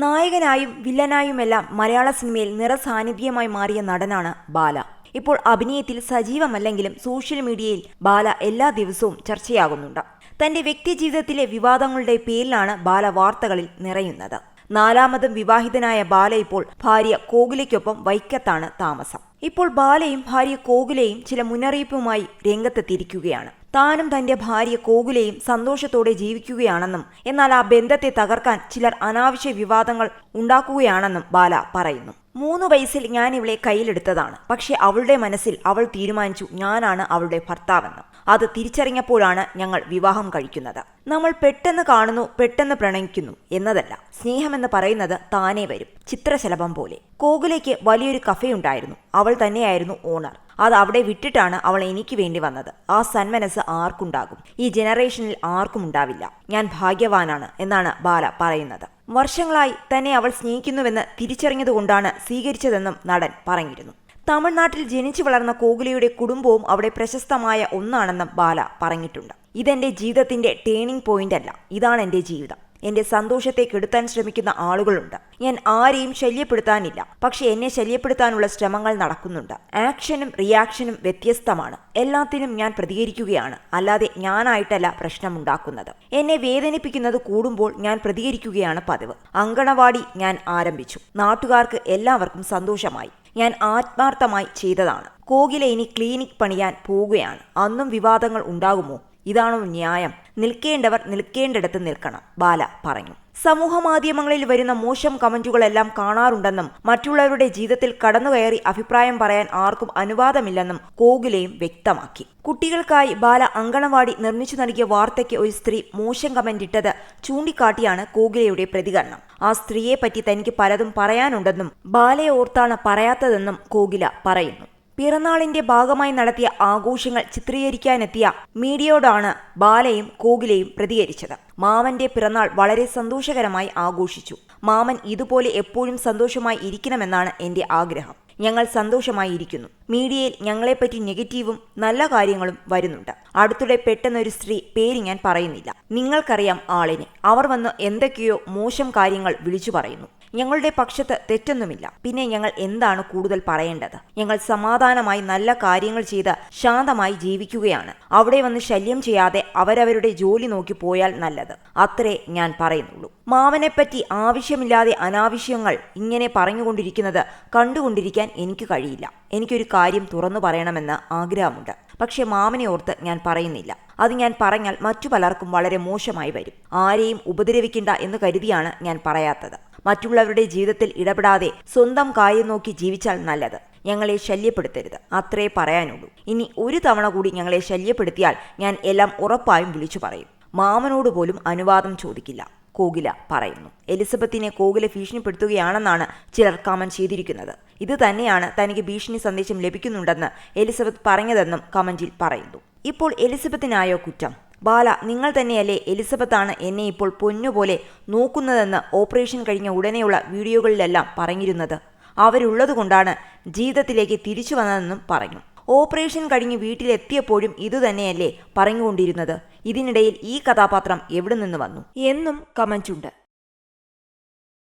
നായകനായും വില്ലനായുമെല്ലാം മലയാള സിനിമയിൽ നിറസാന്നിധ്യമായി മാറിയ നടനാണ് ബാല. ഇപ്പോൾ അഭിനയത്തിൽ സജീവമല്ലെങ്കിലും സോഷ്യൽ മീഡിയയിൽ ബാല എല്ലാ ദിവസവും ചർച്ചയാകുന്നുണ്ട്. തന്റെ വ്യക്തിജീവിതത്തിലെ വിവാദങ്ങളുടെ പേരിലാണ് ബാല വാർത്തകളിൽ നിറയുന്നത്. നാലാമതും വിവാഹിതനായ ബാല ഇപ്പോൾ ഭാര്യ കോകുലയ്ക്കൊപ്പം വൈക്കത്താണ് താമസം. ഇപ്പോൾ ബാലയും ഭാര്യ കോകുലയും ചില മുന്നറിയിപ്പുമായി രംഗത്തെത്തിയിരിക്കുകയാണ്. താനും തന്റെ ഭാര്യ കോകുലയും സന്തോഷത്തോടെ ജീവിക്കുകയാണെന്നും എന്നാൽ ആ ബന്ധത്തെ തകർക്കാൻ ചിലർ അനാവശ്യ വിവാദങ്ങൾ ഉണ്ടാക്കുകയാണെന്നും ബാല പറയുന്നു. മൂന്ന് വയസ്സിൽ ഞാൻ ഇവളെ കയ്യിലെടുത്തതാണ്. പക്ഷെ അവളുടെ മനസ്സിൽ അവൾ തീരുമാനിച്ചു ഞാനാണ് അവളുടെ ഭർത്താവെന്ന്. അത് തിരിച്ചറിഞ്ഞപ്പോഴാണ് ഞങ്ങൾ വിവാഹം കഴിക്കുന്നത്. നമ്മൾ പെട്ടെന്ന് കാണുന്നു പെട്ടെന്ന് പ്രണയിക്കുന്നു എന്നതല്ല. സ്നേഹമെന്ന് പറയുന്നത് താനേ വരും ചിത്രശലഭം പോലെ. കോകുലയ്ക്ക് വലിയൊരു കഫേ ഉണ്ടായിരുന്നു അവൾ തന്നെയായിരുന്നു ഓണർ. അത് അവിടെ വിട്ടിട്ടാണ് അവൾ എനിക്ക് വേണ്ടി വന്നത്. ആ സന്മനസ് ആർക്കുണ്ടാകും? ഈ ജനറേഷനിൽ ആർക്കും ഉണ്ടാവില്ല. ഞാൻ ഭാഗ്യവാനാണ് എന്നാണ് ബാല പറയുന്നത്. വർഷങ്ങളായി തന്നെ അവൾ സ്നേഹിക്കുന്നുവെന്ന് തിരിച്ചറിഞ്ഞതുകൊണ്ടാണ് സ്വീകരിച്ചതെന്നും നടൻ പറഞ്ഞിരുന്നു. തമിഴ്നാട്ടിൽ ജനിച്ചു വളർന്ന കോകുലയുടെ കുടുംബവും അവിടെ പ്രശസ്തമായ ഒന്നാണെന്നും ബാല പറഞ്ഞിട്ടുണ്ട്. ഇതെന്റെ ജീവിതത്തിന്റെ ടേണിംഗ് പോയിന്റ് അല്ല. ഇതാണ് എന്റെ ജീവിതം. എന്റെ സന്തോഷത്തെ കെടുത്താൻ ശ്രമിക്കുന്ന ആളുകളുണ്ട്. ഞാൻ ആരെയും ശല്യപ്പെടുത്താനില്ല. പക്ഷെ എന്നെ ശല്യപ്പെടുത്താനുള്ള ശ്രമങ്ങൾ നടക്കുന്നുണ്ട്. ആക്ഷനും റിയാക്ഷനും വ്യത്യസ്തമാണ്. എല്ലാത്തിനും ഞാൻ പ്രതികരിക്കുകയാണ്. അല്ലാതെ ഞാനായിട്ടല്ല പ്രശ്നമുണ്ടാക്കുന്നത്. എന്നെ വേദനിപ്പിക്കുന്നത് കൂടുമ്പോൾ ഞാൻ പ്രതികരിക്കുകയാണ് പതിവ്. അങ്കണവാടി ഞാൻ ആരംഭിച്ചു. നാട്ടുകാർക്ക് എല്ലാവർക്കും സന്തോഷമായി. ഞാൻ ആത്മാർത്ഥമായി ചെയ്തതാണ്. കോകില ഇനി ക്ലിനിക് പണിയാൻ പോവുകയാണ്. അന്നും വിവാദങ്ങൾ ഉണ്ടാകുമോ? ഇതാണോ ന്യായം? നിൽക്കേണ്ടവർ നിൽക്കേണ്ടിടത്ത് നിൽക്കണം ബാല പറഞ്ഞു. സമൂഹ മാധ്യമങ്ങളിൽ വരുന്ന മോശം കമന്റുകളെല്ലാം കാണാറുണ്ടെന്നും മറ്റുള്ളവരുടെ ജീവിതത്തിൽ കടന്നുകയറി അഭിപ്രായം പറയാൻ ആർക്കും അനുവാദമില്ലെന്നും കോകുലയും വ്യക്തമാക്കി. കുട്ടികൾക്കായി ബാല അങ്കണവാടി നിർമ്മിച്ചു നൽകിയ വാർത്തയ്ക്ക് ഒരു സ്ത്രീ മോശം കമന്റ് ഇട്ടത് ചൂണ്ടിക്കാട്ടിയാണ് കോകുലയുടെ പ്രതികരണം. ആ സ്ത്രീയെ പറ്റി തനിക്ക് പലതും പറയാനുണ്ടെന്നും ബാലയെ ഓർത്താണ് പറയാത്തതെന്നും കോകില പറയുന്നു. പിറന്നാളിന്റെ ഭാഗമായി നടത്തിയ ആഘോഷങ്ങൾ ചിത്രീകരിക്കാനെത്തിയ മീഡിയയോടാണ് ബാലയും കോകിലയും പ്രതികരിച്ചത്. മാമന്റെ പിറന്നാൾ വളരെ സന്തോഷകരമായി ആഘോഷിച്ചു. മാമൻ ഇതുപോലെ എപ്പോഴും സന്തോഷമായി ഇരിക്കണമെന്നാണ് എന്റെ ആഗ്രഹം. ഞങ്ങൾ സന്തോഷമായിരിക്കുന്നു. മീഡിയയിൽ ഞങ്ങളെപ്പറ്റി നെഗറ്റീവും നല്ല കാര്യങ്ങളും വരുന്നുണ്ട്. അടുത്തിടെ പെട്ടെന്നൊരു സ്ത്രീ പേര് ഞാൻ പറയുന്നില്ല. നിങ്ങൾക്കറിയാം ആളിനെ. അവർ വന്ന് എന്തൊക്കെയോ മോശം കാര്യങ്ങൾ വിളിച്ചു പറയുന്നു. ഞങ്ങളുടെ പക്ഷത്ത് തെറ്റൊന്നുമില്ല. പിന്നെ ഞങ്ങൾ എന്താണ് കൂടുതൽ പറയേണ്ടത്? ഞങ്ങൾ സമാധാനമായി നല്ല കാര്യങ്ങൾ ചെയ്ത് ശാന്തമായി ജീവിക്കുകയാണ്. അവിടെ വന്ന് ശല്യം ചെയ്യാതെ അവരവരുടെ ജോലി നോക്കി പോയാൽ നല്ലത്. അത്രേ ഞാൻ പറയുന്നുള്ളൂ. മാവനെപ്പറ്റി ആവശ്യമില്ലാതെ അനാവശ്യങ്ങൾ ഇങ്ങനെ പറഞ്ഞുകൊണ്ടിരിക്കുന്നത് കണ്ടുകൊണ്ടിരിക്കാൻ എനിക്ക് കഴിയില്ല. എനിക്കൊരു കാര്യം തുറന്നു പറയണമെന്ന് ആഗ്രഹമുണ്ട്. പക്ഷെ മാമനെ ഓർത്ത് ഞാൻ പറയുന്നില്ല. അത് ഞാൻ പറഞ്ഞാൽ മറ്റു പലർക്കും വളരെ മോശമായി വരും. ആരെയും ഉപദ്രവിക്കണ്ട എന്ന് കരുതിയാണ് ഞാൻ പറയാത്തത്. മറ്റുള്ളവരുടെ ജീവിതത്തിൽ ഇടപെടാതെ സ്വന്തം കാര്യം നോക്കി ജീവിച്ചാൽ നല്ലത്. ഞങ്ങളെ ശല്യപ്പെടുത്തരുത്. അത്രേ പറയാനുള്ളൂ. ഇനി ഒരു തവണ കൂടി ഞങ്ങളെ ശല്യപ്പെടുത്തിയാൽ ഞാൻ എല്ലാം ഉറപ്പായും വിളിച്ചു പറയും. മാമനോട് പോലും അനുവാദം ചോദിക്കില്ല. കോകില പറയുന്നു. എലിസബത്തിനെ കോകില ഭീഷണിപ്പെടുത്തുകയാണെന്നാണ് ചിലർ കമന്റ് ചെയ്തിരിക്കുന്നത്. ഇത് തന്നെയാണ് തനിക്ക് ഭീഷണി സന്ദേശം ലഭിക്കുന്നുണ്ടെന്ന് എലിസബത്ത് പറഞ്ഞതെന്നും കമന്റിൽ പറയുന്നു. ഇപ്പോൾ എലിസബത്തിനായോ കുറ്റം? ബാല നിങ്ങൾ തന്നെയല്ലേ എലിസബത്താണ് എന്നെ ഇപ്പോൾ പൊന്നുപോലെ നോക്കുന്നതെന്ന് ഓപ്പറേഷൻ കഴിഞ്ഞ ഉടനെയുള്ള വീഡിയോകളിലെല്ലാം പറഞ്ഞിരുന്നത്. അവരുള്ളതുകൊണ്ടാണ് ജീവിതത്തിലേക്ക് തിരിച്ചു വന്നതെന്നും പറഞ്ഞു. ഓപ്പറേഷൻ കഴിഞ്ഞ് വീട്ടിലെത്തിയപ്പോഴും ഇതുതന്നെയല്ലേ പറഞ്ഞുകൊണ്ടിരുന്നത്. ഇതിനിടയിൽ ഈ കഥാപാത്രം എവിടെ നിന്ന് വന്നു? എന്നും കമന്റുണ്ട്